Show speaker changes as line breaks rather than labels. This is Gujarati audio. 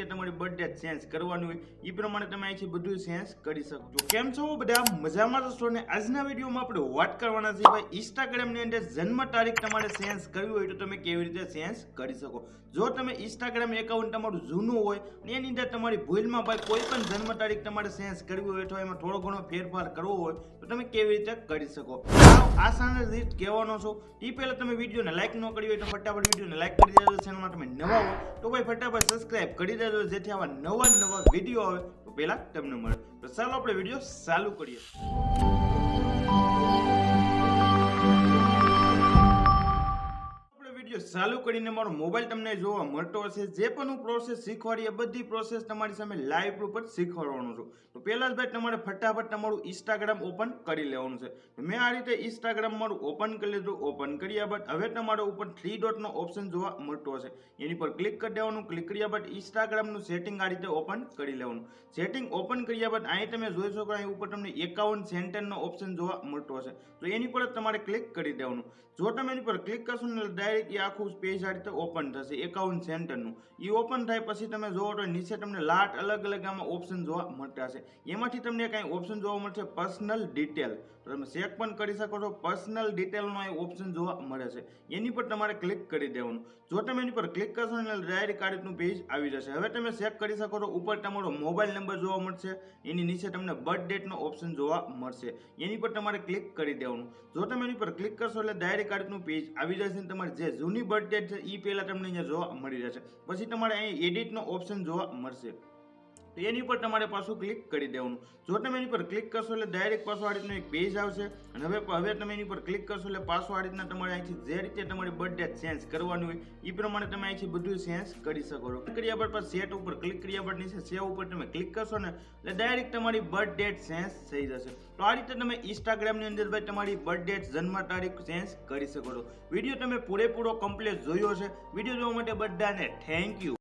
રીતે તમારી બર્થડે ચેન્જ કરવાની હોય એ પ્રમાણે તમે અહીંથી બધું ચેન્જ કરી શકો છો કેમ છો બધા? મજામાં છો? ને આજના વિડીયોમાં આપણે વાત કરવાના છે ભાઈ ઇન્સ્ટાગ્રામની અંદર જન્મ તારીખ તમારે ચેન્જ કરવી હોય તો તમે કેવી રીતે ચેન્જ કરી શકો? જો તમે ઇન્સ્ટાગ્રામ એકાઉન્ટ તમારું જૂનું હોય ને એની અંદર તમારી ભૂલમાં ભાઈ કોઈ પણ જન્મ તારીખ તમારે ચેન્જ કરવી હોય અથવા એમાં થોડો ઘણો ફેરફાર કરવો હોય, તો તમે કેવી રીતે કરી શકો? આસાન રીત કહેવાનો છો. એ પહેલાં તમે વિડીયોને લાઈક ન કરી હોય તો ફટાફટ વિડીયોને લાઈક કરી દેજો. ચેનલમાં તમે નવા હો, તો ભાઈ ફટાફટ સબસ્ક્રાઇબ કરી દેજો. જેથી આવા નવા નવા વીડિયો આવે તો પહેલાં તમને મળે. તો ચાલો આપણે વીડિયો ચાલુ કરીએ. ચાલુ કરીને મારો મોબાઈલ તમને જોવા મળતો હશે. જે પણ હું પ્રોસેસ શીખવાડી એ બધી પ્રોસેસ તમારી સામે લાઈવ ઉપર શીખવાડવાનું છું. તો પહેલાં જ ભાઈ તમારે ફટાફટ તમારું ઇન્સ્ટાગ્રામ ઓપન કરી લેવાનું છે. મેં આ રીતે ઇન્સ્ટાગ્રામ મારું ઓપન કરી લીધું. ઓપન કર્યા બાદ હવે તમારા ઉપર થ્રી ડોટનો ઓપ્શન જોવા મળતો હશે. એની પર ક્લિક કરી દેવાનું. ક્લિક કર્યા બાદ ઇન્સ્ટાગ્રામનું સેટિંગ આ રીતે ઓપન કરી લેવાનું. સેટિંગ ઓપન કર્યા બાદ અહીં તમે જોઈ શકો અહીં ઉપર તમને એકાઉન્ટ સેન્ટરનો ઓપ્શન જોવા મળતો હશે. તો એની પર જ તમારે ક્લિક કરી દેવાનું. જો તમે એની પર ક્લિક કરશો ને ડાયરેક્ટ એ આખું પેજ આ રીતે ઓપન થશે એકાઉન્ટ સેન્ટરનું એ ઓપન થાય પછી તમે જોવો તો નીચે તમને લાટ અલગ અલગ આમાં ઓપ્શન જોવા મળતા હશે. એમાંથી તમને કાંઈ ઓપ્શન જોવા મળશે પર્સનલ ડિટેલ તો તમે ચેક પણ કરી શકો છો પર્સનલ ડિટેલનો અહીં ઓપ્શન જોવા મળે છે. એની પર તમારે ક્લિક કરી દેવાનું. જો તમે એની પર ક્લિક કરશો એટલે ડાયરેક્ટ આ પેજ આવી જશે. હવે તમે ચેક કરી શકો છો, ઉપર તમારો મોબાઈલ નંબર જોવા મળશે. એની નીચે તમને બર્થ ડેટનો ઓપ્શન જોવા મળશે. એની પર તમારે ક્લિક કરી દેવાનું. જો તમે એની પર ક્લિક કરશો એટલે ડાયરેક્ટ આ પેજ આવી જશે તમારે જે જૂની બર્થ ડેટ છે એ પહેલાં તમને અહીંયા જોવા મળી જશે પછી તમારે અહીં એડિટનો ઓપ્શન જોવા મળશે. તો એની પર તમારે પાછું ક્લિક કરી દેવાનું. જો તમે એની પર ક્લિક કરશો એટલે ડાયરેક્ટ પાછો આ રીતનું એક પેજ આવશે. અને હવે હવે તમે એની પર ક્લિક કરશો એટલે પાછો આ રીતના તમારે અહીંથી જે રીતે તમારી બર્થડે ચેન્જ કરવાની હોય એ પ્રમાણે તમે અહીંથી બધું ચેન્જ કરી શકો છો. કર્યા પછી સેટ ઉપર ક્લિક કર્યા બાદ નીચે સેવ ઉપર તમે ક્લિક કરશો ને, એટલે ડાયરેક્ટ તમારી બર્થ ડેટ ચેન્જ થઈ જશે. તો આ રીતે તમે ઇન્સ્ટાગ્રામની અંદર ભાઈ તમારી બર્થ ડેટ જન્મ તારીખ ચેન્જ કરી શકો છો. વીડિયો તમે પૂરેપૂરો કમ્પ્લીટ જોયો છે વીડિયો જોવા માટે બધાને થેન્ક યુ